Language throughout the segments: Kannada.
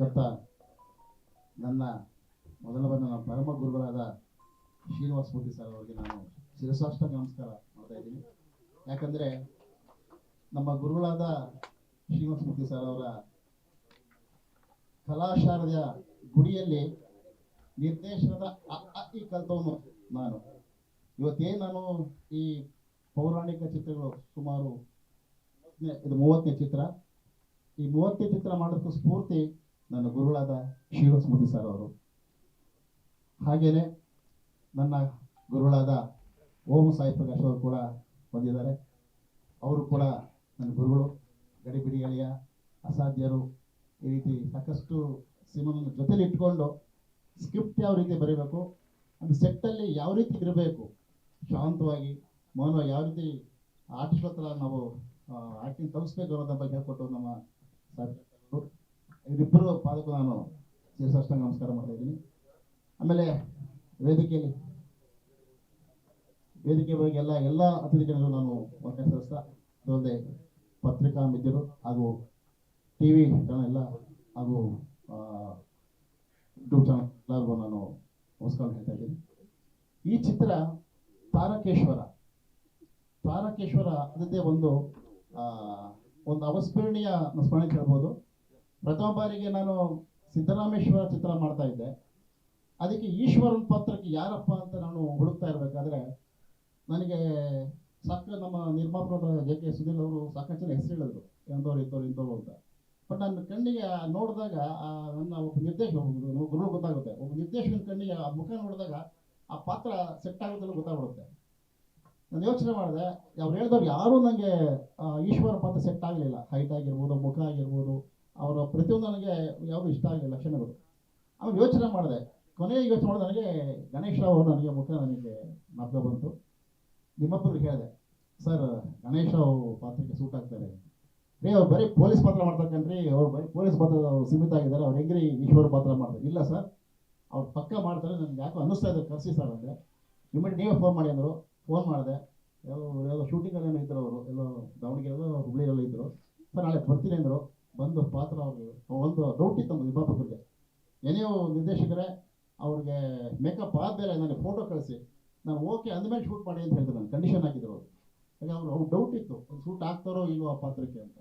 ಆಗಿರ್ತಕ್ಕಂಥ ನನ್ನ ಮೊದಲ ನನ್ನ ಪರಮ ಗುರುಗಳಾದ ಶ್ರೀನಿವಾಸ ಮೂರ್ತಿ ಸರ್ ಅವರಿಗೆ ನಾನು ಶಿರಸಾಷ್ಟ ನಮಸ್ಕಾರ ಮಾಡ್ತಾ ಇದ್ದೀನಿ. ಯಾಕಂದರೆ ನಮ್ಮ ಗುರುಗಳಾದ ಶ್ರೀನಿವಾಸ ಮೂರ್ತಿ ಸರ್ ಅವರ ಕಲಾಶಾರದ ಗುಡಿಯಲ್ಲಿ ನಿರ್ದೇಶನದ ಅ ಈ ನಾನು ಇವತ್ತೇ ನಾನು ಈ ಪೌರಾಣಿಕ ಚಿತ್ರಗಳು ಸುಮಾರು ಇದು ಮೂವತ್ತನೇ ಚಿತ್ರ. ಈ ಮೂವತ್ತನೇ ಚಿತ್ರ ಮಾಡೋದಕ್ಕೂ ಸ್ಫೂರ್ತಿ ನನ್ನ ಗುರುಗಳಾದ ಶಿವಸ್ಮೃತಿ ಸರ್ ಅವರು. ಹಾಗೆಯೇ ನನ್ನ ಗುರುಗಳಾದ ಓಂ ಸಾಯಿ ಪ್ರಕಾಶ್ ಅವರು ಕೂಡ ಬಂದಿದ್ದಾರೆ. ಅವರು ಕೂಡ ನನ್ನ ಗುರುಗಳು, ಗಡಿಬಿಡಿ ಅಳಿಯ ಅಸಾಧ್ಯರು. ಈ ರೀತಿ ಸಾಕಷ್ಟು ಸಿನಿಮಾನ ಜೊತೆಲಿ ಇಟ್ಕೊಂಡು ಸ್ಕ್ರಿಪ್ಟ್ ಯಾವ ರೀತಿ ಬರೀಬೇಕು, ಒಂದು ಸೆಟ್ಟಲ್ಲಿ ಯಾವ ರೀತಿ ಇರಬೇಕು, ಶಾಂತವಾಗಿ, ಮೌನವಾಗಿ ಯಾವ ರೀತಿ ಆರ್ಟಿಸ್ಟ್ ನಾವು ಆಕ್ಟಿಂಗ್ ಕಲಿಸ್ಬೇಕು ಅನ್ನೋದ್ರ ಬಗ್ಗೆ ಹೇಳ್ಕೊಟ್ಟು ನಮ್ಮ ಸರ್ ಇವರಿಬ್ಬರು ಪಾದಕ್ಕೂ ನಾನು ಶಿರಸಾಷ್ಟಾಂಗ ನಮಸ್ಕಾರ ಮಾಡ್ತಾ ಇದ್ದೀನಿ. ಆಮೇಲೆ ವೇದಿಕೆಯಲ್ಲಿ, ವೇದಿಕೆ ಬಗ್ಗೆ ಎಲ್ಲ ಎಲ್ಲ ಅತಿಥಿಗಳಿಗೂ ನಾನು ಒತ್ತಾಯ ಸಲ್ಲಿಸ್ತಾ ಪತ್ರಿಕಾ ಮಿತ್ರರು ಹಾಗೂ ಟಿ ವಿ ಚಾನಲ್ ಹಾಗೂ ಯೂಟ್ಯೂಬ್ ಚಾನಲ್ ಎಲ್ಲರಿಗೂ ನಾನು ನಮಸ್ಕಾರ ಹೇಳ್ತಾ ಇದ್ದೀನಿ. ಈ ಚಿತ್ರ ತಾರಕೇಶ್ವರ ತಾರಕೇಶ್ವರ ಅದರದ್ದೇ ಒಂದು ಒಂದು ಅವಸ್ಮರಣೀಯ ಸ್ಮರಣೆ ಹೇಳ್ಬೋದು. ಪ್ರಥಮ ಬಾರಿಗೆ ನಾನು ಸಿದ್ದರಾಮೇಶ್ವರ ಚಿತ್ರ ಮಾಡ್ತಾ ಇದ್ದೆ. ಅದಕ್ಕೆ ಈಶ್ವರನ್ ಪಾತ್ರಕ್ಕೆ ಯಾರಪ್ಪ ಅಂತ ನಾನು ಹುಡುಕ್ತಾ ಇರಬೇಕಾದ್ರೆ, ನನಗೆ ಸಾಕು ನಮ್ಮ ನಿರ್ಮಾಪಕರಾದ ಜೆ ಕೆ ಸುನೀಲ್ ಅವರು ಸಾಕಷ್ಟು ಜನ ಹೆಸರು ಹೇಳಿದ್ರು ಎಂಥವ್ರು ಇಂಥವ್ರು ಇಂಥವ್ರು ಅಂತ. ಬಟ್ ನನ್ನ ಕಣ್ಣಿಗೆ ನೋಡಿದಾಗ ಆ ನನ್ನ ಒಬ್ಬ ನಿರ್ದೇಶಕ ಗುರು ಗೊತ್ತಾಗುತ್ತೆ. ಒಬ್ಬ ನಿರ್ದೇಶಕನ ಕಣ್ಣಿಗೆ ಆ ಮುಖ ನೋಡಿದಾಗ ಆ ಪಾತ್ರ ಸೆಟ್ ಆಗುತ್ತಲ್ಲ ಗೊತ್ತಾಗ್ಬಿಡುತ್ತೆ. ನಾನು ಯೋಚನೆ ಮಾಡಿದೆ, ಅವ್ರು ಹೇಳಿದವ್ರು ಯಾರೂ ನನಗೆ ಈಶ್ವರ ಪಾತ್ರ ಸೆಟ್ ಆಗಲಿಲ್ಲ. ಹೈಟ್ ಆಗಿರ್ಬೋದು, ಮುಖ ಆಗಿರ್ಬೋದು ಅವರ ಪ್ರತಿಯೊಂದು ನನಗೆ ಯಾವುದು ಇಷ್ಟ ಆಗಲಿಲ್ಲ ಲಕ್ಷಣಗಳು. ಆಮೇಲೆ ಯೋಚನೆ ಮಾಡಿದೆ. ಕೊನೆಗೆ ಯೋಚನೆ ಮಾಡಿದೆ, ನನಗೆ ಗಣೇಶ್ ಅವರು ನನಗೆ ಮುಖ ನನಗೆ ಜ್ಞಾಪಕ ಬಂತು. ನಿಮ್ಮಪ್ಪರಿಗೆ ಹೇಳಿದೆ, ಸರ್, ಗಣೇಶ್ ರಾವ್ ಪಾತ್ರಕ್ಕೆ ಸೂಟ್ ಆಗ್ತಾರೆ. ರೀ, ಅವ್ರು ಬರೀ ಪೊಲೀಸ್ ಪಾತ್ರ ಮಾಡ್ತಕ್ಕಂತ್ರಿ ಅವ್ರು ಬರೀ ಪೊಲೀಸ್ ಪಾತ್ರ ಅವ್ರು ಸೀಮಿತ ಆಗಿದ್ದಾರೆ, ಅವ್ರು ಹೆಂಗ್ರಿ ಈಶ್ವರ ಪಾತ್ರ ಮಾಡ್ತಾರೆ? ಇಲ್ಲ ಸರ್, ಅವ್ರು ಪಕ್ಕ ಮಾಡ್ತಾರೆ, ನನಗೆ ಯಾಕೋ ಅನ್ನಿಸ್ತಾ ಇದ್ದಾರೆ ಕರ್ಸಿ ಸರ್ ಅಂದರೆ. ನಿಮ್ಮಲ್ಲಿ ನೀವೇ ಫೋನ್ ಮಾಡಿ ಅಂದರು ಫೋನ್ ಮಾಡಿದೆ. ಯಾವ ಎಲ್ಲೋ ಶೂಟಿಂಗಲ್ಲಿ ಏನೋ ಇದ್ರು ಅವರು, ಎಲ್ಲೋ ದಾವಣಗೆರೆಲ್ಲೋ ಹುಬ್ಳಿಯಲ್ಲೋ ಇದ್ದರು ಸರ್, ನಾಳೆ ಬರ್ತೀನಿ ಅಂದರು. ಬಂದು ಪಾತ್ರ ಅವರು ಒಂದು ಡೌಟ್ ಇತ್ತು ವಿಭಾಪಕರಿಗೆ. ಏನೇ ನಿರ್ದೇಶಕರೇ, ಅವ್ರಿಗೆ ಮೇಕಪ್ ಆದಮೇಲೆ ನನಗೆ ಫೋಟೋ ಕಳಿಸಿ, ನಾನು ಓಕೆ ಅಂದಮೇಲೆ ಶೂಟ್ ಮಾಡಿ ಅಂತ ಹೇಳಿದ್ರು ನಾನು ಕಂಡೀಷನ್ ಹಾಕಿದ್ರು ಅವರು. ಯಾಕೆ ಅವ್ರು ಅವ್ರು ಡೌಟ್ ಇತ್ತು ಶೂಟ್ ಆಗ್ತಾರೋ ಇಲ್ವೋ ಆ ಪಾತ್ರಕ್ಕೆ ಅಂತ.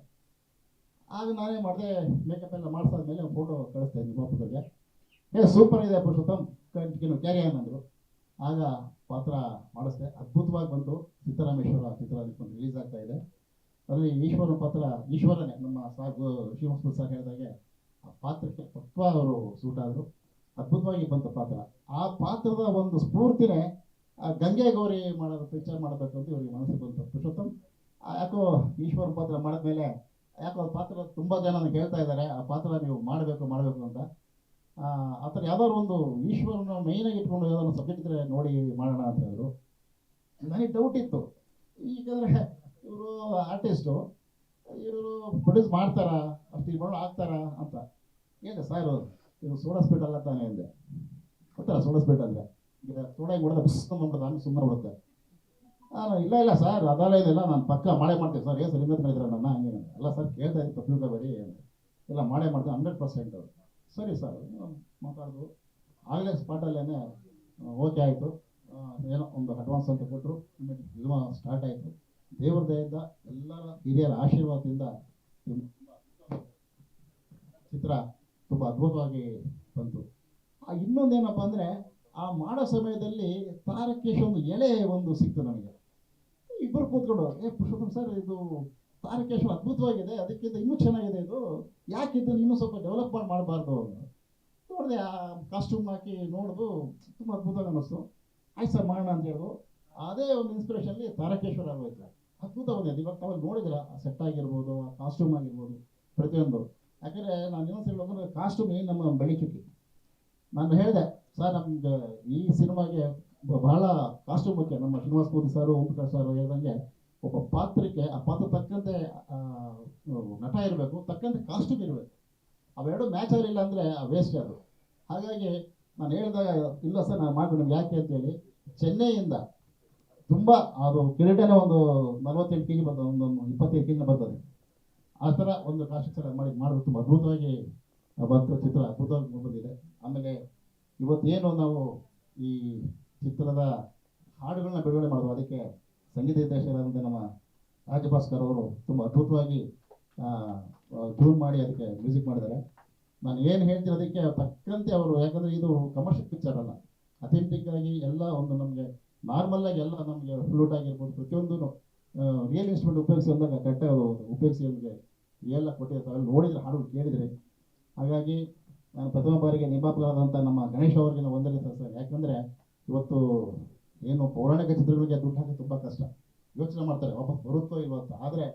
ಆಗ ನಾನೇ ಮಾಡಿದೆ ಮೇಕಪ್ ಎಲ್ಲ ಮಾಡಿಸಾದ್ಮೇಲೆ ಫೋಟೋ ಕಳಿಸ್ದೆ ನಿರ್ಮಾಪಕರಿಗೆ ಏ ಸೂಪರ್ ಇದೆ ಪುರುಷೋತ್ತಮ್ ಕಂಟಿನ್ಯೂ ಕ್ಯಾರಿ ಅಂದರು. ಆಗ ಪಾತ್ರ ಮಾಡಿಸ್ದೆ, ಅದ್ಭುತವಾಗಿ ಬಂತು. ಸಿದ್ದರಾಮೇಶ್ವರ ಚಿತ್ರ ರಿಲೀಸ್ ಆಗ್ತಾ ಇದೆ. ಅದರಲ್ಲಿ ಈಶ್ವರ ಪಾತ್ರ, ಈಶ್ವರನೇ ನಮ್ಮ ಸಾಗು ಶ್ರೀನಿವಾಸ ಸರ್ ಹೇಳಿದಾಗೆ, ಆ ಪಾತ್ರಕ್ಕೆ ಪಕ್ವ ಅವರು ಸೂಟ್ ಆದರು. ಅದ್ಭುತವಾಗಿ ಬಂತ ಪಾತ್ರ. ಆ ಪಾತ್ರದ ಒಂದು ಸ್ಫೂರ್ತಿನೇ, ಆ ಗಂಗೆ ಗೌರಿ ಮಾಡೋದು ಪಿಕ್ಚರ್ ಮಾಡಬೇಕು ಅಂತ ಇವರಿಗೆ ಮನಸ್ಸಿಗೆ ಬಂತು ಪುರುಷೋತ್ತಮ್. ಯಾಕೋ ಈಶ್ವರ ಪಾತ್ರ ಮಾಡಿದ್ಮೇಲೆ, ಯಾಕೋ ಪಾತ್ರ ತುಂಬ ಜನ ಹೇಳ್ತಾ ಇದ್ದಾರೆ, ಆ ಪಾತ್ರ ನೀವು ಮಾಡಬೇಕು ಮಾಡಬೇಕು ಅಂತ. ಆ ಥರ ಯಾವ್ದಾದ್ರು ಒಂದು ಈಶ್ವರನ ಮೈನಾಗಿ ಇಟ್ಕೊಂಡು ಯಾವ್ದಾದ್ರು ಸಬ್ಜೆಕ್ಟ್ ಇದ್ರೆ ನೋಡಿ ಮಾಡೋಣ ಅಂತ ಹೇಳಿದ್ರು. ನನಗೆ ಡೌಟ್ ಇತ್ತು. ಈಗಂದ್ರೆ ಇವರು ಆರ್ಟಿಸ್ಟು ಇವರು ಪ್ರೊಡ್ಯೂಸ್ ಮಾಡ್ತಾರಾ ಅಷ್ಟು ಮಾಡೋಣ ಆಗ್ತಾರಾ ಅಂತ. ಏನು ಸರ್ ಇದು ಸೋಡಾ ಸ್ಪೀಡ್ ಅಲ್ಲ ತಾನೇ ಅಂದೆ. ಗೊತ್ತಲ್ಲ ಸೋಡಾ ಸ್ಪೀಡ್ ಅಂದರೆ? ಈಗ ಸೋಡಾ ಹೊಡೆದ ಬಿಸ್ ಮಾಡ್ಬಿಡ್ದು ಹಂಗೆ ಸುಮ್ಮನೆ ಬಿಡುತ್ತೆ ನಾನು ಇಲ್ಲ ಇಲ್ಲ ಸರ್ ಅದೆಲ್ಲ ಇದೆಲ್ಲ ನಾನು ಪಕ್ಕ ಮಾಡೇ ಮಾಡ್ತೀನಿ ಸರ್ ಏನು ಸರ್ ಹಿಂದೆ ಇದ್ರೆ ನನ್ನ? ಹಂಗೆ. ಅಲ್ಲ ಸರ್ ಕೇಳ್ತಾ ಇದ್ದೀನಿ ತಪ್ಪು ಬೇಡಿ ಎಲ್ಲ ಮಾಡೇ ಮಾಡ್ತೀನಿ ಹಂಡ್ರೆಡ್ ಪರ್ಸೆಂಟ್ ಸರಿ ಸರ್ ಮಾತಾಡಿದ್ರು ಆಗಲೇ ಸ್ಪಾಟಲ್ಲೇ ಓಕೆ ಆಯಿತು. ಏನೋ ಒಂದು ಅಡ್ವಾನ್ಸ್ ಅಂತ ಕೊಟ್ಟರು ಸಿನಿಮಾ ಸ್ಟಾರ್ಟ್ ಆಯಿತು. ದೇವ್ರ ದಯೆಯಿಂದ ಎಲ್ಲರ ಹಿರಿಯರ ಆಶೀರ್ವಾದದಿಂದ ಚಿತ್ರ ತುಂಬ ಅದ್ಭುತವಾಗಿ ಬಂತು. ಆ ಇನ್ನೊಂದೇನಪ್ಪ ಅಂದರೆ ಆ ಮಾಡೋ ಸಮಯದಲ್ಲಿ ತಾರಕೇಶ್ ಒಂದು ಎಳೆ ಒಂದು ಸಿಕ್ತು ನನಗೆ ಇಬ್ಬರು ಕೂತ್ಕೊಂಡು, ಏ ಪುರುಷೋತ್ತಮ್ ಸರ್, ಇದು ತಾರಕೇಶ್ ಅದ್ಭುತವಾಗಿದೆ, ಅದಕ್ಕಿಂತ ಇನ್ನೂ ಚೆನ್ನಾಗಿದೆ ಇದು. ಯಾಕೆ ಇನ್ನೂ ಸ್ವಲ್ಪ ಡೆವಲಪ್ ಮಾಡಿ, ಮಾಡಬಾರ್ದು ಅಂತ. ನೋಡಿದೆ, ಆ ಕಾಸ್ಟ್ಯೂಮ್ ಹಾಕಿ ನೋಡಿದು ತುಂಬ ಅದ್ಭುತ ಅನ್ನಿಸ್ತು. ಆಯ್ತು ಸರ್, ಮಾಡೋಣ ಅಂತ ಹೇಳಿದ್ರು ಅದೇ ಒಂದು ಇನ್ಸ್ಪಿರೇಷನ್ಲಿ ತಾರಕೇಶ್ವರ ಆಗೋಯ್ತು. ಅದ್ಭುತ ಬಂದಿದೆ ಇವಾಗ ತಾವು ನೋಡಿದ್ರ, ಆ ಸೆಟ್ ಆಗಿರ್ಬೋದು, ಆ ಕಾಸ್ಟ್ಯೂಮ್ ಆಗಿರ್ಬೋದು, ಪ್ರತಿಯೊಂದು. ಯಾಕಂದರೆ ನಾನು ಇನ್ನೊಂದು ಹೇಳ್ಬೇಕಂದ್ರೆ ಕಾಸ್ಟ್ಯೂಮ್ ಏನು ನಮ್ಮ ಬೆಳಿಕಿತ್ತು ನಾನು ಹೇಳಿದೆ, ಸರ್ ನಮ್ಗೆ ಈ ಸಿನಿಮಾಗೆ ಬಹಳ ಕಾಸ್ಟ್ಯೂಮ್ ಮುಖ್ಯ. ನಮ್ಮ ಶ್ರೀನಿವಾಸ ಮೂರ್ತಿ ಸರ್ ಓಂ ಪ್ರಕಾಶ್ ಸರ್ ಹೇಳ್ದಂಗೆ ಒಬ್ಬ ಪಾತ್ರಕ್ಕೆ, ಆ ಪಾತ್ರ ತಕ್ಕಂತೆ ನಟ ಇರಬೇಕು, ತಕ್ಕಂತೆ ಕಾಸ್ಟ್ಯೂಮ್ ಇರಬೇಕು. ಅವೆರಡು ಮ್ಯಾಚ್ ಆಗಲಿಲ್ಲ ಅಂದರೆ ವೇಸ್ಟ್ ಅದು. ಹಾಗಾಗಿ ನಾನು ಹೇಳಿದಾಗ, ಇಲ್ಲ ಸರ್, ನಾನು ಮಾಡ್ಕೊಂಡು ಯಾಕೆ ಅಂತೇಳಿ, ಚೆನ್ನೈಯಿಂದ ತುಂಬ, ಅದು ಕಿರೀಟನೇ ಒಂದು ನಲವತ್ತೈದು ಕೆ ಜಿ ಒಂದು ಇಪ್ಪತ್ತೈದು ಕೆ ಬರ್ತದೆ. ಆ ಥರ ಒಂದು ಕಾಶಿಕ್ಷರ ಮಾಡಿ ಮಾಡೋದು ತುಂಬ ಅದ್ಭುತವಾಗಿ ಬಂತು ಚಿತ್ರ, ಅದ್ಭುತವಾಗಿ ಬಂದಿದೆ ಆಮೇಲೆ ಇವತ್ತೇನು ನಾವು ಈ ಚಿತ್ರದ ಹಾಡುಗಳನ್ನ ಬಿಡುಗಡೆ ಮಾಡೋದು ಅದಕ್ಕೆ ಸಂಗೀತ ನಿರ್ದೇಶಕರಾದಂಥ ನಮ್ಮ ರಾಜಭಾಸ್ಕರ್ ಅವರು ತುಂಬ ಅದ್ಭುತವಾಗಿ ಟ್ಯೂನ್ ಮಾಡಿ ಅದಕ್ಕೆ ಮ್ಯೂಸಿಕ್ ಮಾಡಿದ್ದಾರೆ. ನಾನು ಏನು ಹೇಳ್ತೀನಿ, ಅದಕ್ಕೆ ತಕ್ಕಂತೆ ಅವರು, ಯಾಕಂದರೆ ಇದು ಕಮರ್ಷಿಯಲ್ ಪಿಕ್ಚರ್ ಅಲ್ಲ. ಅಥೆಂಟಿಕ್ ಆಗಿ ಎಲ್ಲ ಒಂದು ನಮಗೆ ನಾರ್ಮಲ್ ಆಗಿ ಎಲ್ಲ ನಮಗೆ ಫ್ಲೂಟ್ ಆಗಿರ್ಬೋದು ಪ್ರತಿಯೊಂದು ರಿಯಲ್ ಇನ್ಸ್ಟ್ರೂಮೆಂಟ್ ಉಪಯೋಗಿಸಿ ಅಂದಾಗ ಅದು ಉಪಯೋಗಿಸಿ ನಮಗೆ ರಿಯಲ್ ಆಗಿ ಕೊಟ್ಟಿರ್ತಾರೆ ನೋಡಿದ್ರೆ ಹಾಡು ಕೇಳಿದರೆ. ಹಾಗಾಗಿ ನಾನು ಪ್ರಥಮ ಬಾರಿಗೆ ನಿರ್ಮಾಪಕರಾದಂಥ ನಮ್ಮ ಗಣೇಶ್ ಅವರಿಗೆ ನಾವು ವಂದನೆ ಸರ್ ಯಾಕಂದರೆ ಇವತ್ತು ಏನು ಪೌರಾಣಿಕ ಚಿತ್ರಗಳಿಗೆ ದುಡ್ಡು ಹಾಕಿ ತುಂಬ ಕಷ್ಟ. ಯೋಚನೆ ಮಾಡ್ತಾರೆ, ವಾಪಸ್ ಬರುತ್ತೋ ಇವತ್ತು ಆದರೆ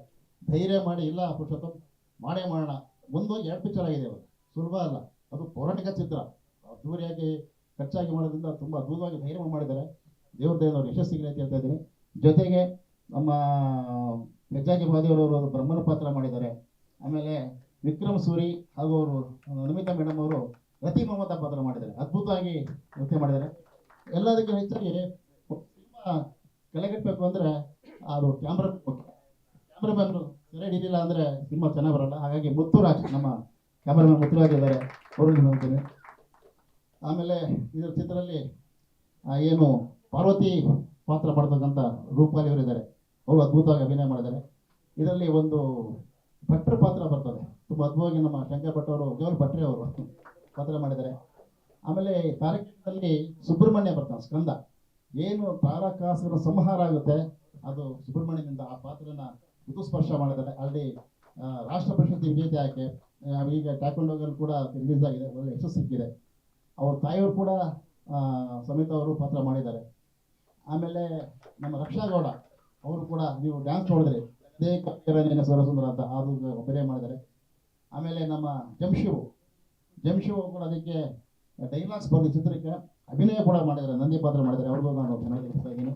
ಧೈರ್ಯ ಮಾಡಿ, ಇಲ್ಲ, ಪುರುಷೋತ್ತಮ್, ಮಾಡೇ ಮಾಡೋಣ. ಒಂದು ಎರಡು ಪಿಕ್ಚರ್ ಆಗಿದೆ ಅವರು ಸುಲಭ ಅಲ್ಲ. ಅದು ಪೌರಾಣಿಕ ಚಿತ್ರ. ಅದ್ದೂರಿಯಾಗಿ ಖರ್ಚಾಗಿ ಮಾಡೋದ್ರಿಂದ ತುಂಬ ಅದ್ಭುತವಾಗಿ ಧೈರ್ಯ ಮಾಡಿದ್ದಾರೆ. ದೇವ್ರ ಯಶಸ್ ಯಶಸ್ಸಿಗೆ ಅಂತ ಹೇಳ್ತಾ ಇದ್ದೀನಿ. ಜೊತೆಗೆ ನಮ್ಮ ಮೆಜ್ಜಾಜಿ ಮಹಾದೇವರವರು ಬ್ರಹ್ಮನ ಪಾತ್ರ ಮಾಡಿದ್ದಾರೆ. ಆಮೇಲೆ ವಿಕ್ರಮ್ ಸೂರಿ ಹಾಗೂ ಅವರು, ನಮಿತಾ ಮೇಡಮ್ ಅವರು ರತಿ ಮೊಹಮ್ಮದ ಪಾತ್ರ ಮಾಡಿದ್ದಾರೆ. ಅದ್ಭುತವಾಗಿ ನೃತ್ಯ ಮಾಡಿದ್ದಾರೆ. ಎಲ್ಲದಕ್ಕೆ ಹೆಚ್ಚಾಗಿ ಸಿನಿಮಾ ಕಲೆಗಟ್ಟಬೇಕು ಅಂದರೆ ಅದು ಕ್ಯಾಮ್ರಾ ಕ್ಯಾಮ್ರಾಮನ್ ಸೆರೆ ಹಿಡಿಲಿಲ್ಲ ಅಂದರೆ ಸಿನಿಮಾ ಚೆನ್ನಾಗಿ ಬರಲ್ಲ. ಹಾಗಾಗಿ ಮುತ್ತುರಾಜ್ ನಮ್ಮ ಕ್ಯಾಮ್ರಾಮನ್ ಮುತ್ತುರಾಜ್ ಇದ್ದಾರೆ ನೋಡ್ತೀನಿ. ಆಮೇಲೆ ಇದರ ಚಿತ್ರದಲ್ಲಿ ಏನು ಪಾರ್ವತಿ ಪಾತ್ರ ಮಾಡ್ತಕ್ಕಂಥ ರೂಪಾಲಿ ಅವರು ಇದ್ದಾರೆ ಅವರು ಅದ್ಭುತವಾಗಿ ಅಭಿನಯ ಮಾಡಿದ್ದಾರೆ. ಇದರಲ್ಲಿ ಒಂದು ಭಟ್ರ ಪಾತ್ರ ಬರ್ತದೆ. ತುಂಬ ಅದ್ಭುತವಾಗಿ ನಮ್ಮ ಶಂಕರ್ ಭಟ್ ಅವರು ಕೇವಲ ಭಟ್ರೆ ಅವರು ಪಾತ್ರ ಮಾಡಿದ್ದಾರೆ. ಆಮೇಲೆ ಕಾರ್ಯಕ್ರಮದಲ್ಲಿ ಸುಬ್ರಹ್ಮಣ್ಯ ಬರ್ತಾನೆ ಸ್ಕಂದ. ಏನು ತಾರಕಾಸರ ಸಂಹಾರ ಆಗುತ್ತೆ, ಅದು ಸುಬ್ರಹ್ಮಣ್ಯದಿಂದ ಆ ಪಾತ್ರನ ಋತುಸ್ಪರ್ಶ ಮಾಡಿದ್ದಾರೆ. ಅಲ್ಲಿ ರಾಷ್ಟ್ರ ಪ್ರಶಸ್ತಿ ವಿಜೇತೆ ಆಕೆ ಈಗ ಟ್ಯಾಕೊಂಡೋಗಲ್ಲಿ ಕೂಡ ರಿಲೀಸ್ ಆಗಿದೆ, ಒಳ್ಳೆ ಯಶಸ್ಸು ಸಿಕ್ಕಿದೆ. ಅವ್ರ ತಾಯಿಯವರು ಕೂಡ ಸಮೇತ ಅವರು ಪಾತ್ರ ಮಾಡಿದ್ದಾರೆ. ಆಮೇಲೆ ನಮ್ಮ ರಕ್ಷಾ ಗೌಡ ಅವರು ಕೂಡ ನೀವು ಡ್ಯಾನ್ಸ್ ನೋಡಿದ್ರಿ ಅದೇ ಕಪಿರನೇನ ಸ್ವರಸುಂದರ ಅಂತ ಅದು ಅಭಿನಯ ಮಾಡಿದ್ದಾರೆ. ಆಮೇಲೆ ನಮ್ಮ ಜಂಶಿವು ಜಂಶಿವು ಕೂಡ ಅದಕ್ಕೆ ಡೈಲಾಗ್ಸ್ ಬಂದು ಚಿತ್ರಕ್ಕೆ ಅಭಿನಯ ಕೂಡ ಮಾಡಿದ್ದಾರೆ, ನಂದಿ ಪಾತ್ರ ಮಾಡಿದ್ದಾರೆ. ಅವ್ರಿಗೂ ನಾನು ಚೆನ್ನಾಗಿ ಇದ್ದೀನಿ.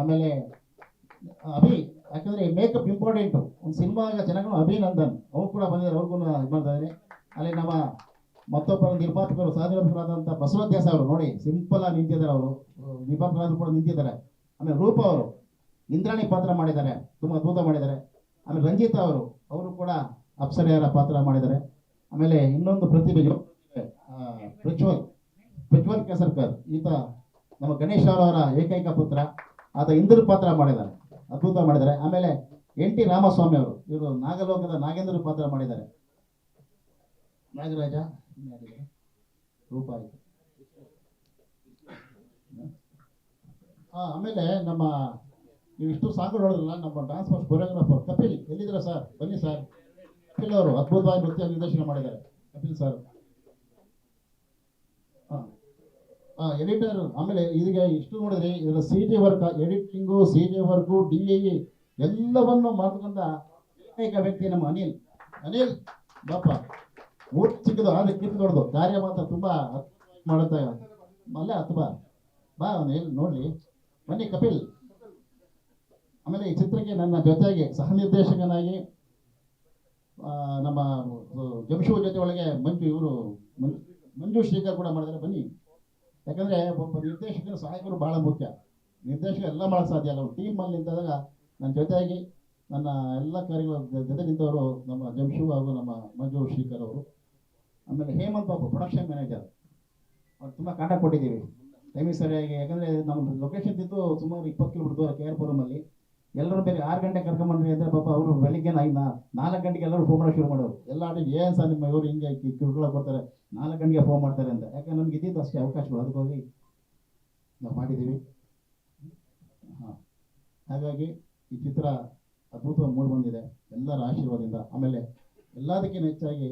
ಆಮೇಲೆ ಅಭಿ, ಯಾಕಂದ್ರೆ ಮೇಕಪ್ ಇಂಪಾರ್ಟೆಂಟು ಒಂದು ಸಿನಿಮಾಗ ಜನಗಳು ಅಭಿನಂದನ್, ಅವ್ರು ಕೂಡ ಬಂದಿದ್ದಾರೆ, ಅವ್ರಿಗೂ ಇದು ಮಾಡ್ತಾ ಇದ್ದೀನಿ ಅಲ್ಲಿ ನಮ್ಮ ಮತ್ತೊಬ್ಬ ನಿರ್ಮಾಪಕರು ಸಾಧಕರಾದಂಥ ಬಸವಧ್ಯಾಸ ಅವರು ನೋಡಿ ಸಿಂಪಲ್ ಆಗಿ ನಿಂತಿದ್ದಾರೆ ಅವರು. ನಿರ್ಮಾಪಕರಾದ್ರು ಕೂಡ ನಿಂತಿದ್ದಾರೆ. ಆಮೇಲೆ ರೂಪ ಅವರು ಇಂದ್ರಾಣಿ ಪಾತ್ರ ಮಾಡಿದ್ದಾರೆ ತುಂಬ ಅದ್ಭುತ ಮಾಡಿದ್ದಾರೆ. ಆಮೇಲೆ ರಂಜಿತಾ ಅವರು ಅವರು ಕೂಡ ಅಪ್ಸರೆಯರ ಪಾತ್ರ ಮಾಡಿದ್ದಾರೆ. ಆಮೇಲೆ ಇನ್ನೊಂದು ಪ್ರತಿಭೆ ಯುವ ಪ್ರತಿಭೆ, ಆ, ಪ್ರಜ್ವಲ್ ಪ್ರಜ್ವಲ್ ಕೇಸರ್ಕರ್. ಈತ ನಮ್ಮ ಗಣೇಶ್ ಅವರವರ ಏಕೈಕ ಪುತ್ರ. ಆತ ಇಂದ್ರ ಪಾತ್ರ ಮಾಡಿದ್ದಾರೆ ಅದ್ಭುತ ಮಾಡಿದ್ದಾರೆ. ಆಮೇಲೆ ಎನ್ ಟಿ ರಾಮಸ್ವಾಮಿ ಅವರು ಇವರು ನಾಗಲೋಕದ ನಾಗೇಂದ್ರ ಪಾತ್ರ ಮಾಡಿದ್ದಾರೆ. ನಾಗರಾಜ ಹಾ, ಆಮೇಲೆ ನಮ್ಮ ನೀವು ಇಷ್ಟು ಸಾಂಗ್ಗಳು ನೋಡಿದ್ರಲ್ಲ ನಮ್ಮ ಡಾನ್ಸ್ ಮಾಸ್ ಕೊರಿಯೋಗ್ರಾಫರ್ ಕಪಿಲ್, ಎಲ್ಲಿದ್ದೀರಾ ಸರ್ ಬನ್ನಿ ಸರ್ ಕಪಿಲ್ ಅವರು ಅದ್ಭುತವಾಗಿ ನೃತ್ಯ ನಿರ್ದೇಶನ ಮಾಡಿದ್ದಾರೆ. ಕಪಿಲ್ ಸರ್ ಹಾಂ. ಎಡಿಟರ್ ಆಮೇಲೆ ಇದೀಗ ಇಷ್ಟು ನೋಡಿದ್ರಿ ಇದರ C G work editing C G work D A ಎಲ್ಲವನ್ನು ಮಾಡ್ತಕ್ಕಂಥ ಏಕೈಕ ವ್ಯಕ್ತಿ ನಮ್ಮ ಅನಿಲ್. ಅನಿಲ್ ಬಾಪ ಊಟ ಚಿಕ್ಕದು ಆದರೆ ಕಿತ್ತು ದೊಡ್ಡದು. ಕಾರ್ಯ ಮಾತ್ರ ತುಂಬಾ ಮಾಡುತ್ತಾ ಅಲ್ಲೇ ಹತ್ತು ಬಾ ಬಾ ಅವನು ಹೇಳಿ, ನೋಡ್ಲಿ. ಬನ್ನಿ ಕಪಿಲ್. ಆಮೇಲೆ ಈ ಚಿತ್ರಕ್ಕೆ ನನ್ನ ಜೊತೆಗೆ ಸಹ ನಿರ್ದೇಶಕನಾಗಿ ನಮ್ಮ ಜಮಶು ಜೊತೆ ಒಳಗೆ ಮಂಜು ಇವರು, ಮಂಜು ಶ್ರೀಕರ್ ಕೂಡ ಮಾಡಿದ್ದಾರೆ. ಬನ್ನಿ. ಯಾಕಂದ್ರೆ ಒಬ್ಬ ನಿರ್ದೇಶಕರ ಸಹಾಯಕರು ಬಹಳ ಮುಖ್ಯ. ನಿರ್ದೇಶಕ ಎಲ್ಲ ಮಾಡಕ್ಕೆ ಸಾಧ್ಯ ಅಲ್ಲ ಟೀಮಲ್ಲಿ ನಿಂತಾಗ ನನ್ನ ಜೊತೆಯಾಗಿ ನನ್ನ ಎಲ್ಲ ಕಾರ್ಯಗಳ ಜೊತೆ ನಿಂತವರು ನಮ್ಮ ಜಮ್ಶು ಹಾಗೂ ನಮ್ಮ ಮಂಜು ಶ್ರೀಕರ್ ಅವರು. ಆಮೇಲೆ ಹೇಮಂತ್ ಬಾಬು ಪ್ರೊಡಕ್ಷನ್ ಮ್ಯಾನೇಜರ್ ಅವ್ರು ತುಂಬ ಕಾಂಡ ಕೊಟ್ಟಿದ್ದೀವಿ. ಟೈಮಿಂಗ್ ಸರಿಯಾಗಿ, ಯಾಕಂದರೆ ನಮ್ಮ ಲೊಕೇಶನ್ ಇದ್ದು ಸುಮಾರು ಇಪ್ಪತ್ತು ಕಿಲೋಮೀಟರ್ ದೂರ ಕೆ ಆರ್ ಪುರಮಲ್ಲಿ ಎಲ್ಲರೂ ಬೇರೆ ಆರು ಗಂಟೆ ಕರ್ಕೊಂಬಂದ್ರಿ ಅಂದರೆ ಪಾಪ ಅವರು ಬೆಳಿಗ್ಗೆ ನಾಲ್ಕು ಗಂಟೆಗೆ ಎಲ್ಲರೂ ಫೋನ್ ಮಾಡೋಕೆ ಶುರು ಮಾಡೋರು. ಎಲ್ಲ ಆಟಿಗೆ ಏನು ಸರ್ ನಿಮ್ಮ ಇವರು ಹಿಂಗೆ ಕಿರುಕುಳ ಕೊಡ್ತಾರೆ, ನಾಲ್ಕು ಗಂಟೆಗೆ ಫೋನ್ ಮಾಡ್ತಾರೆ ಅಂತ. ಯಾಕಂದ್ರೆ ನಮ್ಗೆ ಇದ್ದಿದ್ದು ಅಷ್ಟೇ ಅವಕಾಶಗಳು, ಅದಕ್ಕೋಗಿ ನಾವು ಮಾಡಿದ್ದೀವಿ. ಹಾಂ. ಹಾಗಾಗಿ ಈ ಚಿತ್ರ ಅದ್ಭುತವಾಗಿ ಮೂಡಿ ಬಂದಿದೆ. ಎಲ್ಲರ ಆಶೀರ್ವಾದದಿಂದ. ಆಮೇಲೆ ಎಲ್ಲದಕ್ಕಿಂತ ಹೆಚ್ಚಾಗಿ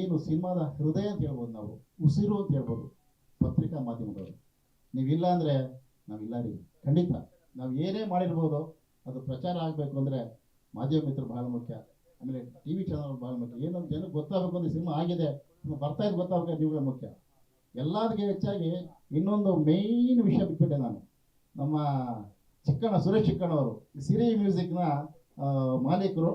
ಏನು ಸಿನಿಮಾದ ಹೃದಯ ಅಂತ ಹೇಳ್ಬೋದು ನಾವು, ಉಸಿರು ಅಂತ ಹೇಳ್ಬೋದು ಪತ್ರಿಕಾ ಮಾಧ್ಯಮದವರು. ನೀವಿಲ್ಲ ಅಂದರೆ ನಾವಿಲ್ಲ ರೀ. ಖಂಡಿತ. ನಾವು ಏನೇ ಮಾಡಿರ್ಬೋದು, ಅದು ಪ್ರಚಾರ ಆಗಬೇಕು ಅಂದರೆ ಮಾಧ್ಯಮ ಮಿತ್ರರು ಬಹಳ ಮುಖ್ಯ. ಆಮೇಲೆ ಟಿ ವಿ ಚಾನಲ್ ಬಹಳ ಮುಖ್ಯ. ಏನಂತ ಜನಕ್ಕೆ ಗೊತ್ತಾಗಬೇಕು ಅಂದರೆ ಸಿನಿಮಾ ಆಗಿದೆ ಬರ್ತಾ ಇದ್ದು ಗೊತ್ತಾಗಬೇಕು ನೀವುಗಳೇ ಮುಖ್ಯ. ಎಲ್ಲದಕ್ಕೆ ಹೆಚ್ಚಾಗಿ ಇನ್ನೊಂದು ಮೇಯ್ನ್ ವಿಷಯ ಬಿಟ್ಬಿಟ್ಟೆ ನಾನು. ನಮ್ಮ ಚಿಕ್ಕಣ್ಣ ಸುರೇಶ್ ಚಿಕ್ಕಣ್ಣವರು ಸಿರಿ ಮ್ಯೂಸಿಕ್ನ ಮಾಲೀಕರು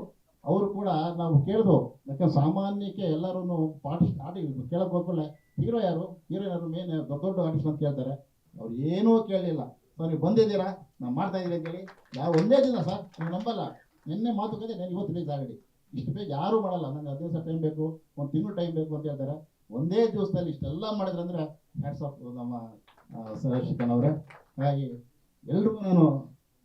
ಅವರು ಕೂಡ ನಾವು ಕೇಳಿದ್ವು ಯಾಕಂದ್ರೆ ಸಾಮಾನ್ಯಕ್ಕೆ ಎಲ್ಲರೂ ಪಾಠ ಆಡಿ ಕೇಳಕ್ಕೆ ಹೋಗ್ಕೊಳ್ಳೆ ಹೀರೋ ಯಾರು? ಹೀರೋ ಯಾರು? ಮೇನ್ ದೊಡ್ಡ ದೊಡ್ಡ ಆರ್ಟಿಸ್ಟ್ ಅಂತ ಕೇಳ್ತಾರೆ ಅವ್ರು ಏನೂ ಕೇಳಲಿಲ್ಲ. ಸರ್ ನೀವು ಬಂದಿದ್ದೀರಾ? ನಾವು ಮಾಡ್ತಾ ಇದ್ದೀರಿ ಅಂತೇಳಿ. ಯಾವ ಒಂದೇ ದಿನ ಸರ್, ನೀವು ನಂಬಲ್ಲ. ನಿನ್ನೆ ಮಾತುಕತೆ ನಾನು ಇವತ್ತು ರಿಲೀಸ್ ಆಗಡಿ ಇಷ್ಟು ಬೇಗ ಯಾರೂ ಮಾಡಲ್ಲ. ನಂಗೆ ಹದಿನೈದು ದಿವಸ ಟೈಮ್ ಬೇಕು, ಒಂದು ತಿಂಗಳು ಟೈಮ್ ಬೇಕು ಅಂತ ಹೇಳ್ತಾರೆ. ಒಂದೇ ದಿವಸದಲ್ಲಿ ಇಷ್ಟೆಲ್ಲ ಮಾಡಿದ್ರೆ ಅಂದ್ರೆ ಹ್ಯಾಟ್ಸ್ ಆಫ್ ನಮ್ಮ ಸದರ್ಶಿಕನ್ ಅವರೇ. ಹಾಗಾಗಿ ಎಲ್ರಿಗೂ ನಾನು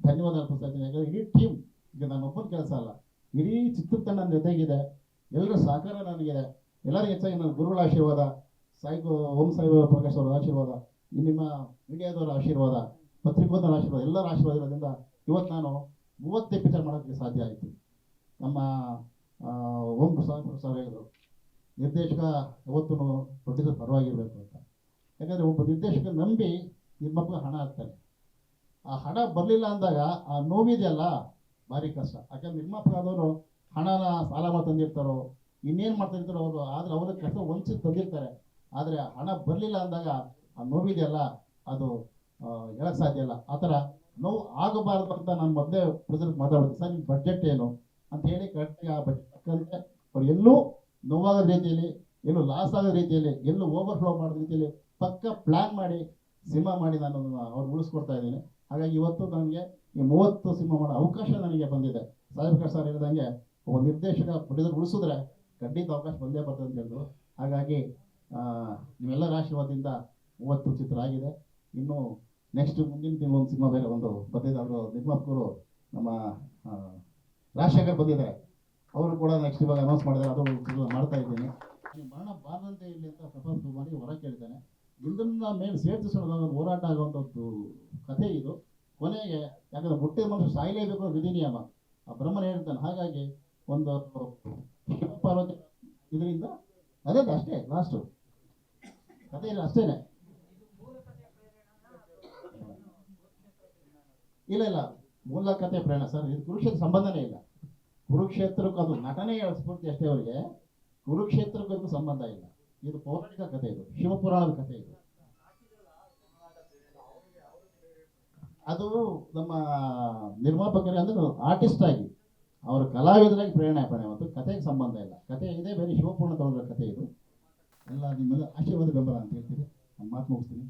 ಧನ್ಯವಾದ ಅರ್ಪಿಸ್ತಾ ಇದ್ದೀನಿ. ಯಾಕಂದರೆ ಇಡೀ ಟೀಮ್ ಈಗ ನಾನು ಒಬ್ಬನ ಕೆಲಸ ಅಲ್ಲ. ಇಡೀ ಚಿತ್ರತಂಡ ನನ್ನ ಜೊತೆಗಿದೆ. ಎಲ್ಲರ ಸಹಕಾರ ನನಗಿದೆ. ಎಲ್ಲರಿಗೂ ಹೆಚ್ಚಾಗಿ ನನ್ನ ಗುರುಗಳ ಆಶೀರ್ವಾದ, ಸಾಯಿಬು, ಓಂ ಸಾಯಿ ಪ್ರಕಾಶ್ ಅವರ ಆಶೀರ್ವಾದ ನಿಮ್ಮ ಮೀಡಿಯಾದವರ ಆಶೀರ್ವಾದ ಪತ್ರಿಕೋದರ ಆಶೀರ್ವಾದ, ಎಲ್ಲರ ಆಶೀರ್ವಾದ ಇರೋದ್ರಿಂದ ಇವತ್ತು ನಾನು ಮೂವತ್ತೇ ಪಿಕ್ಚರ್ ಮಾಡೋದಕ್ಕೆ ಸಾಧ್ಯ ಆಯಿತು. ನಮ್ಮ ಓಂ ಪ್ರಸಾದ್ ಸರ್ ಹೇಳಿದರು ನಿರ್ದೇಶಕ ಯಾವತ್ತೂ ಪ್ರೊಡ್ಯೂಸರ್ ಪರವಾಗಿರಬೇಕು ಅಂತ. ಯಾಕಂದರೆ ಒಬ್ಬ ನಿರ್ದೇಶಕ ನಂಬಿ ನಿರ್ಮಾಪಕ ಹಣ ಹಾಕ್ತಾರೆ ಆ ಹಣ ಬರಲಿಲ್ಲ ಅಂದಾಗ ಆ ನೋವಿದೆಯಲ್ಲ ಭಾರಿ ಕಷ್ಟ. ಯಾಕಂದ್ರೆ ನಿರ್ಮಾಪಕ ಆದವರು ಹಣನ ಸಾಲ ಮಾಡಿ ತಂದಿರ್ತಾರೋ, ಇನ್ನೇನು ಮಾಡ್ತಿರ್ತಾರೋ ಅವರು, ಆದರೆ ಅವರ ಕಷ್ಟ ವಂಚಿತ ತಂದಿರ್ತಾರೆ. ಆದರೆ ಹಣ ಬರಲಿಲ್ಲ ಅಂದಾಗ ಆ ನೋವಿದೆಯಲ್ಲ ಅದು ಹೇಳಕ್ಕೆ ಸಾಧ್ಯ ಇಲ್ಲ. ಆ ಥರ ನೋವು ಆಗಬಾರದು ಅಂತ ನಾನು ಮೊದಲೇ ಪ್ರೆಸಿಡೆಂಟ್ ಮಾತಾಡ್ತೀನಿ ಸರ್ ನಿಮ್ಮ ಬಡ್ಜೆಟ್ ಏನು? ಅಂತ ಹೇಳಿ ಕರೆಕ್ಟಾಗಿ ಆ ಬಜೆಟ್ ಅವ್ರು ಎಲ್ಲೂ ನೋವಾಗೋ ರೀತಿಯಲ್ಲಿ, ಎಲ್ಲೂ ಲಾಸ್ ಆಗೋ ರೀತಿಯಲ್ಲಿ, ಎಲ್ಲೂ ಓವರ್ ಫ್ಲೋ ಮಾಡೋ ರೀತಿಯಲ್ಲಿ ಪಕ್ಕ ಪ್ಲ್ಯಾನ್ ಮಾಡಿ, ಸಿನಿಮಾ ಮಾಡಿ ನಾನು ಅವ್ರು ಉಳಿಸ್ಕೊಡ್ತಾ ಇದ್ದೀನಿ. ಹಾಗಾಗಿ ಇವತ್ತು ನನಗೆ ಈ ಮೂವತ್ತು ಸಿನಿಮಾ ಮಾಡೋ ಅವಕಾಶ ನನಗೆ ಬಂದಿದೆ. ಸಾಹೇಬ್ಕರ್ ಸರ್ ಹೇಳಿದಂಗೆ ಒಬ್ಬ ನಿರ್ದೇಶಕ ಪ್ರೊಡ್ಯೂಸರ್ ಉಳಿಸಿದ್ರೆ ಖಂಡಿತ ಅವಕಾಶ ಬಂದೇ ಬರ್ತದೆ ಅಂತ ಹೇಳಿದ್ರು. ಹಾಗಾಗಿ ನಿಮ್ಮೆಲ್ಲರ ಆಶೀರ್ವಾದದಿಂದ ಮೂವತ್ತು ಚಿತ್ರ ಆಗಿದೆ. ಇನ್ನು ನೆಕ್ಸ್ಟ್ ಮುಂದಿನ ತಿಂಗಳು ಒಂದು ಸಿನಿಮಾ ಬೇರೆ ಒಂದು ಬಂದಿದೆ. ಅವರು ನಿರ್ಮಾಪಕರು ನಮ್ಮ ರಾಜಶೇಖರ್ ಬಂದಿದ್ದಾರೆ. ಅವರು ಕೂಡ ನೆಕ್ಸ್ಟ್ ಇವಾಗ ಅನೌನ್ಸ್ ಮಾಡಿದ್ದಾರೆ. ಅದು ಮಾಡ್ತಾ ಇದ್ದೀನಿ. ಮರಣ ಬಾರದಂತೆ ಇಲ್ಲಿ ಅಂತ ಪ್ರಪಂಚ ಮಾಡಿ ಹೊರ ಕೇಳಿದ್ದಾನೆ. ಇದನ್ನ ಮೇಲೆ ಸೇರಿಸೋಣ ಹೋರಾಟ ಆಗುವಂಥದ್ದು ಕಥೆ ಇದು. ಕೊನೆಗೆ ಯಾಕಂದ್ರೆ ಹುಟ್ಟಿದ ಮನುಷ್ಯ ಸಾಯಲೇಬೇಕು ಅನ್ನೋ ವಿಧಿ ನಿಯಮ ಆ ಬ್ರಹ್ಮನ ಹೇಳ್ತಾನೆ ಹಾಗಾಗಿ ಒಂದು ಪಾರ್ವತಿ ಇದರಿಂದ ಅದೇ ಅಷ್ಟೇ ಲಾಸ್ಟು ಕಥೆ ಇಲ್ಲ, ಅಷ್ಟೇನೆ. ಇಲ್ಲ ಇಲ್ಲ. ಮೂಲ ಕಥೆ ಪ್ರಯಾಣ, ಸರ್, ಇದು ಕುರುಕ್ಷೇತ್ರ ಸಂಬಂಧನೇ ಇಲ್ಲ. ಕುರುಕ್ಷೇತ್ರಕ್ಕೂ ಅದು ನಟನೆ ಸ್ಫೂರ್ತಿ ಅಷ್ಟೇ ಅವರಿಗೆ. ಕುರುಕ್ಷೇತ್ರಕ್ಕೂ ಸಂಬಂಧ ಇಲ್ಲ. ಇದು ಪೌರಾಣಿಕ ಕಥೆ ಇದು, ಶಿವಪುರಾಣದ ಕಥೆ ಇದು. ಅದು ನಮ್ಮ ನಿರ್ಮಾಪಕರೇ ಅಂದ್ರೆ ಆರ್ಟಿಸ್ಟ್ ಆಗಿ, ಅವರು ಕಲಾವಿದರಾಗಿ ಪ್ರೇರಣೆ ಮತ್ತು ಕಥೆಗೆ ಸಂಬಂಧ ಇಲ್ಲ. ಕಥೆ ಇದೆ, ಬೇರೆ ಶಿವಪೂರ್ಣ ತಗೊಂಡ್ರ ಕಥೆ ಇದು. ಎಲ್ಲ ನಿಮ್ಮೆಲ್ಲ ಆಶೀರ್ವಾದ ಬೆಂಬಲ ಅಂತ ಹೇಳ್ತೀನಿ ನಾನು ಮಾತು ಮುಗಿಸ್ತೀನಿ.